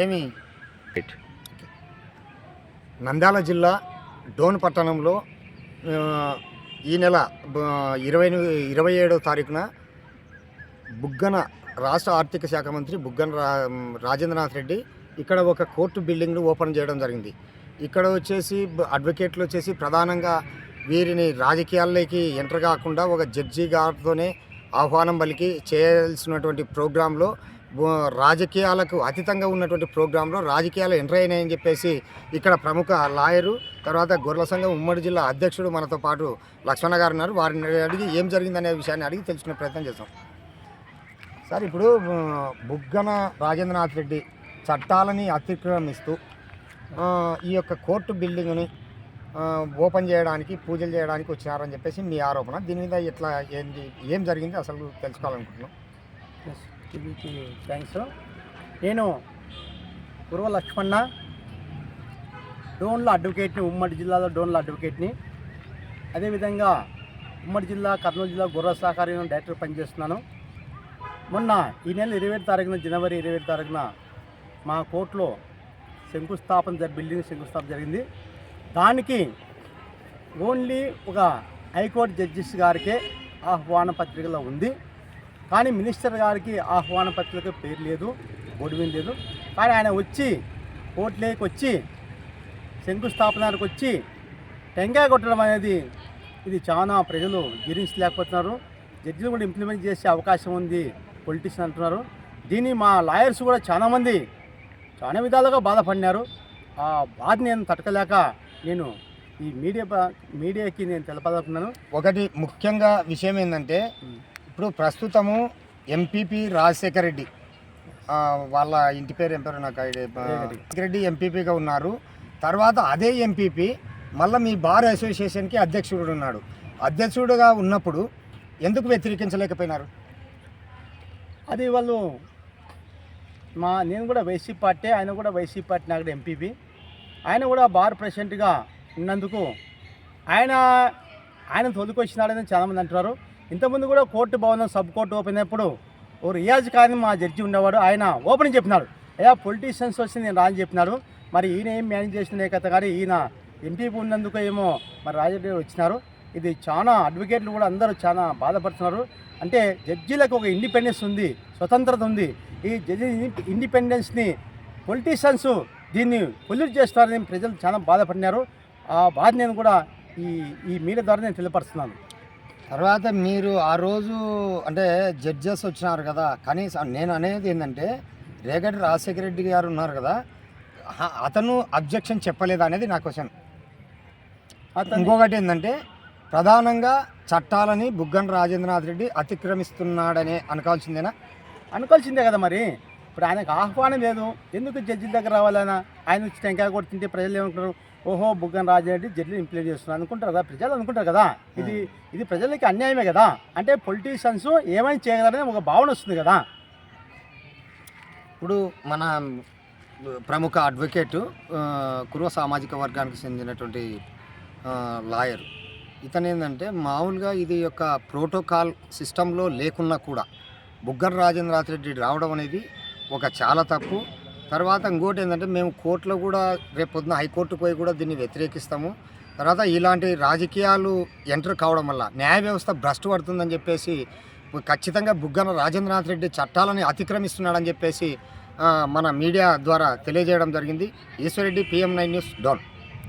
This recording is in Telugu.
ఏమి? నంద్యాల జిల్లా డోన్ పట్టణంలో ఈ నెల ఇరవై ఇరవై ఏడవ తారీఖున బుగ్గన రాష్ట్ర ఆర్థిక శాఖ మంత్రి బుగ్గన రా రాజేంద్రనాథ్ రెడ్డి ఇక్కడ ఒక కోర్టు బిల్డింగ్ను ఓపెన్ చేయడం జరిగింది. ఇక్కడ వచ్చేసి అడ్వకేట్లు వచ్చేసి ప్రధానంగా వీరిని రాజకీయాల్లోకి ఎంటర్ కాకుండా ఒక జడ్జి గారితోనే ఆహ్వానం పలికి చేయాల్సినటువంటి ప్రోగ్రాంలో రాజకీయాలకు అతీతంగా ఉన్నటువంటి ప్రోగ్రాంలో రాజకీయాలు ఎంటర్ అయినాయని చెప్పేసి ఇక్కడ ప్రముఖ లాయరు తర్వాత గొర్రెల సంఘం ఉమ్మడి జిల్లా అధ్యక్షుడు మనతో పాటు లక్ష్మణ గారు ఉన్నారు. వారిని అడిగి ఏం జరిగిందనే విషయాన్ని అడిగి తెలుసుకునే ప్రయత్నం చేస్తాం సార్ ఇప్పుడు బుగ్గన రాజేంద్రనాథ్ రెడ్డి చట్టాలని అతిక్రమిస్తూ ఈ యొక్క కోర్టు బిల్డింగ్ని ఓపెన్ చేయడానికి పూజలు చేయడానికి వచ్చినారని చెప్పేసి మీ ఆరోపణ. దీని మీద ఎట్లా ఏంటి ఏం జరిగింది? అసలు తెలుసుకోవాలనుకుంటున్నాం. టీవీకి థ్యాంక్స్. నేను గురువ లక్ష్మణ డోన్ల అడ్వకేట్ని ఉమ్మడి జిల్లాలో డోన్ల అడ్వకేట్ని. అదేవిధంగా ఉమ్మడి జిల్లా కర్నూలు జిల్లా గుర్ర సహకార్యం డైరెక్టర్ పనిచేస్తున్నాను. మొన్న ఈ నెల ఇరవై ఏడు తారీఖున జనవరి ఇరవై ఏడు తారీఖున మా కోర్టులో శంకుస్థాపన బిల్డింగ్ శంకుస్థాపన జరిగింది. దానికి ఓన్లీ ఒక హైకోర్టు జడ్జిస్ గారికే ఆహ్వాన పత్రికలో ఉంది. కానీ మినిస్టర్ గారికి ఆహ్వాన పత్రిక పేరు లేదు మీద లేదు. కానీ ఆయన వచ్చి కోర్టులోకి వచ్చి శంకుస్థాపనకు వచ్చి టెంకాయ కొట్టడం అనేది ఇది చాలా ప్రజలు జీర్ణించలేకపోతున్నారు. జడ్జిలు కూడా ఇంప్లిమెంట్ చేసే అవకాశం ఉంది పొలిటీషియన్ అంటున్నారు. దీన్ని మా లాయర్స్ కూడా చాలామంది చాలా విధాలుగా బాధపడినారు. ఆ బాధ నేను తట్టుకోలేక నేను ఈ మీడియా మీడియాకి నేను తెలపాలనుకున్నాను. ఒకటి ముఖ్యంగా విషయం ఏంటంటే ఇప్పుడు ప్రస్తుతము ఎంపీపీ రాజశేఖర్ రెడ్డి. వాళ్ళ ఇంటి పేరు ఏం పేరు నాకు. రాజశేఖర్ రెడ్డి ఎంపీపీగా ఉన్నారు. తర్వాత అదే ఎంపీపీ మళ్ళీ మీ బార్ అసోసియేషన్కి అధ్యక్షుడు ఉన్నాడు. అధ్యక్షుడుగా ఉన్నప్పుడు ఎందుకు వ్యతిరేకించలేకపోయినారు? అది వాళ్ళు మా నేను కూడా వైసీపీ పార్టీ ఆయన కూడా వైసీపీ పార్టీ నాకు ఎంపీపీ. ఆయన కూడా బార్ ప్రెసిడెంట్గా ఉన్నందుకు ఆయన ఆయన తొలికొచ్చినాడని చాలామంది అంటున్నారు. ఇంతకుముందు కూడా కోర్టు భవనం సబ్ కోర్టు ఓపెన్ అయినప్పుడు ఓ రియాజ్ ఖాన్ మా జడ్జి ఉండేవాడు. ఆయన ఓపెన్ చెప్పినాడు. అయ్యా పొలిటీషియన్స్ వచ్చి నేను రాని చెప్పినారు మరి ఈయన ఏం మేనేజ్ చేసిన కథ కానీ ఈయన ఎంపీపీ ఉన్నందుకు ఏమో మరి రాజరెడ్డి వచ్చినారు. ఇది చాలా అడ్వకేట్లు కూడా అందరూ చాలా బాధపడుతున్నారు. అంటే జడ్జీలకు ఒక ఇండిపెండెన్స్ ఉంది స్వతంత్రత ఉంది. ఈ జడ్జి ఇండిపెండెన్స్ని పొలిటీషియన్స్ దీన్ని పొల్యూట్ చేస్తారని ప్రజలు చాలా బాధపడినారు. ఆ బాధ నేను కూడా ఈ ఈ మీడియా ద్వారా నేను తెలియపరుస్తున్నాను. తర్వాత మీరు ఆ రోజు అంటే జడ్జెస్ వచ్చినారు కదా కనీసం నేను అనేది ఏంటంటే రేగడి రాజశేఖర రెడ్డి గారు ఉన్నారు కదా అతను అబ్జెక్షన్ చెప్పలేదా అనేది నా క్వశ్చన్ ఇంకొకటి ఏంటంటే ప్రధానంగా చట్టాలని బుగ్గన రాజేంద్రనాథ్ రెడ్డి అతిక్రమిస్తున్నాడనే అనుకోవాల్సిందేనా? అనుకోవాల్సిందే కదా మరి. ఇప్పుడు ఆయనకు ఆహ్వానం లేదు. ఎందుకు జడ్జి దగ్గర రావాలన్నా? ఆయన వచ్చి టెంకాయ కొడుతుంటే ప్రజలు ఏమంటారు ఓహో బుగ్గన రాజారెడ్డి జడ్జిని ఇంప్లిమెంట్ చేస్తున్నారు అనుకుంటారు కదా ప్రజలు అనుకుంటారు కదా. ఇది ఇది ప్రజలకి అన్యాయమే కదా. అంటే పొలిటీషియన్స్ ఏమైనా చేయగలరని ఒక భావన వస్తుంది కదా. ఇప్పుడు మన ప్రముఖ అడ్వకేటు కుర్వ సామాజిక వర్గానికి చెందినటువంటి లాయర్ ఇతను ఏంటంటే మామూలుగా ఇది యొక్క ప్రోటోకాల్ సిస్టంలో లేకున్నా కూడా బుగ్గన రాజేంద్రనాథ్ రెడ్డి రావడం అనేది ఒక చాలా తప్పు. తర్వాత ఇంకోటి ఏంటంటే మేము కోర్టులో కూడా రేపు పొద్దున హైకోర్టు పోయి కూడా దీన్ని వ్యతిరేకిస్తాము. తర్వాత ఇలాంటి రాజకీయాలు ఎంటర్ కావడం వల్ల న్యాయ వ్యవస్థ భ్రష్టు పడుతుందని చెప్పేసి ఖచ్చితంగా బుగ్గన రాజేంద్రనాథ్ రెడ్డి చట్టాలని అతిక్రమిస్తున్నాడని చెప్పేసి మన మీడియా ద్వారా తెలియజేయడం జరిగింది. Eshwar Reddy PM nine news down.